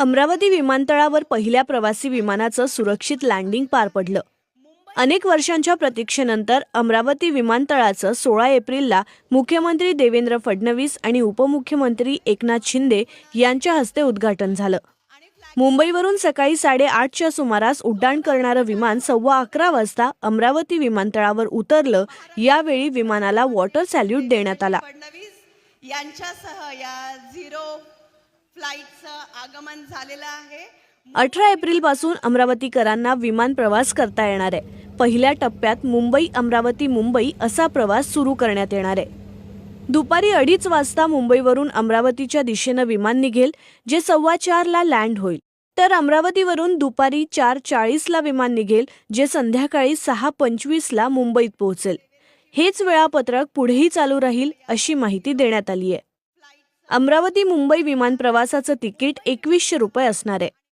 अमरावती विमानतळावर पहिल्या प्रवासी विमानाचं सुरक्षित लँडिंग पार पडलं. अनेक वर्षांच्या प्रतीक्षेनंतर अमरावती विमानतळाचं सोळा एप्रिलला मुख्यमंत्री देवेंद्र फडणवीस आणि उपमुख्यमंत्री एकनाथ शिंदे यांच्या हस्ते उद्घाटन झालं. मुंबईवरून सकाळी साडेआठच्या सुमारास उड्डाण करणारं विमान सव्वा अकरा वाजता अमरावती विमानतळावर उतरलं यावेळी विमानाला वॉटर सॅल्यूट देण्यात आला. यांच्यासह या झिरो फ्लाईटचं आगमन झालेलं आहे. अठरा एप्रिलपासून अमरावतीकरांना विमान प्रवास करता येणार आहे. पहिल्या टप्प्यात मुंबई अमरावती मुंबई असा प्रवास सुरू करण्यात येणार आहे. दुपारी अडीच वाजता मुंबईवरून अमरावतीच्या दिशेनं विमान निघेल जे सव्वा चारला लँड होईल. तर अमरावतीवरून दुपारी चार चाळीसला विमान निघेल जे संध्याकाळी सहा पंचवीसला मुंबईत पोहोचेल. हेच वेळापत्रक पुढेही चालू राहील अशी माहिती देण्यात आली आहे. अमरावती मुंबई विमान प्रवासाचं तिकीट एकवीसशे रुपये असणार आहे.